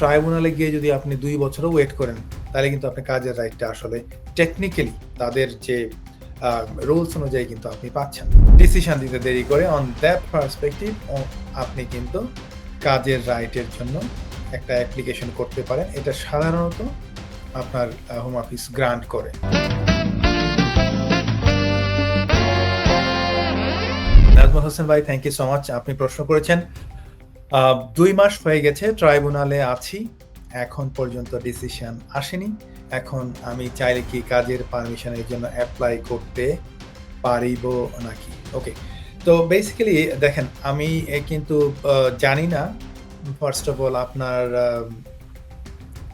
ট্রাইব্যুনালে গিয়ে যদি আপনি দুই বছরও ওয়েট করেন, তাহলে কিন্তু আপনি কাজের রাইটটা আসলে টেকনিক্যালি তাদের যে রুলস অনুযায়ী কিন্তু আপনি পাচ্ছেন ডিসিশন দিতে দেরি করে অন দ্যাট পার্সপেক্টিভ আপনি কিন্তু কাজের রাইটের জন্য একটা অ্যাপ্লিকেশন করতে পারেন। এটা সাধারণত আপনার হোম অফিস গ্রান্ট করে। নাজমুল হোসেন ভাই থ্যাংক ইউ সো মাচ আপনি প্রশ্ন করেছেন দুই মাস হয়ে গেছে, ট্রাইব্যুনালে আছি। এখন পর্যন্ত ডিসিশন আসেনি। এখন আমি চাইলে কি কাজের পারমিশনের জন্য অ্যাপ্লাই করতে পারিব নাকি? ওকে তো বেসিক্যালি দেখেন, আমি কিন্তু জানি না ফার্স্ট অফ অল আপনার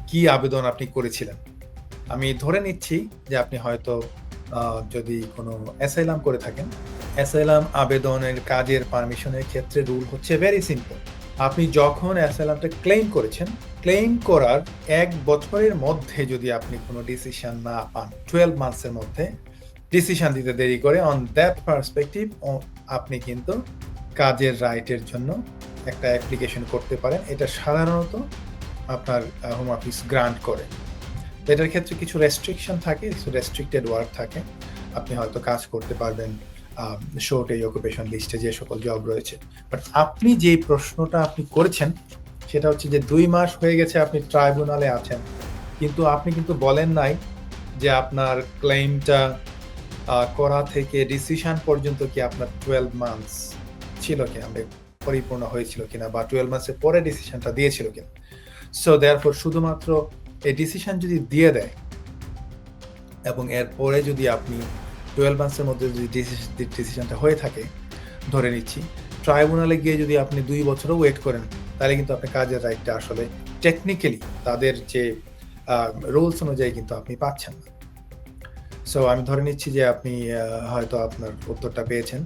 কি আবেদন আপনি করেছিলেন। আমি ধরে নিচ্ছি যে আপনি হয়তো যদি কোনো অ্যাসাইলাম করে থাকেন অ্যাসাইলাম আবেদনের কাজের পারমিশনের ক্ষেত্রে রুল হচ্ছে ভেরি সিম্পল আপনি যখন অ্যাসাইলামটা ক্লেম করেছেন ক্লেম করার এক বছরের মধ্যে যদি আপনি কোনো ডিসিশন না পান, টুয়েলভ মান্থসের মধ্যে ডিসিশন দিতে দেরি করে অন দ্যাট পার্সপেক্টিভ আপনি কিন্তু কাজের রাইটের জন্য একটা অ্যাপ্লিকেশন করতে পারেন। এটা সাধারণত আপনার হোম অফিস গ্রান্ট করে। এটার ক্ষেত্রে কিছু রেস্ট্রিকশন থাকে রেস্ট্রিক্টেড ওয়ার্ক থাকে। আপনি হয়তো কাজ করতে পারবেন শোর্ট এই অকুপেশন লিস্টে যে সকল জব রয়েছে। বাট আপনি যে প্রশ্নটা আপনি করেছেন, সেটা হচ্ছে যে দুই মাস হয়ে গেছে আপনি ট্রাইব্যুনালে আছেন। কিন্তু আপনি কিন্তু বলেন নাই যে আপনার ক্লেমটা করা থেকে ডিসিশন পর্যন্ত কি আপনার টুয়েলভ মান্থস ছিল কি আমরা পরিপূর্ণ হয়েছিল কিনা বা টুয়েলভ মান্থসের পরে ডিসিশনটা দিয়েছিল কিনা। সো দেয়ারফর শুধুমাত্র এই ডিসিশন যদি দিয়ে দেয়, এবং এরপরে যদি আপনি টুয়েলভ মান্থসের মধ্যে যদি ডিসিশনটা হয়ে থাকে, ধরে নিচ্ছি ট্রাইব্যুনালে গিয়ে যদি আপনি দুই বছরও ওয়েট করেন, তাহলে কিন্তু আপনি কাজের রাইটটা আসলে টেকনিক্যালি তাদের যে রুলস অনুযায়ী কিন্তু আপনি পাচ্ছেন না। সো আমি ধরে নিচ্ছি যে আপনি হয়তো আপনার উত্তরটা পেয়েছেন।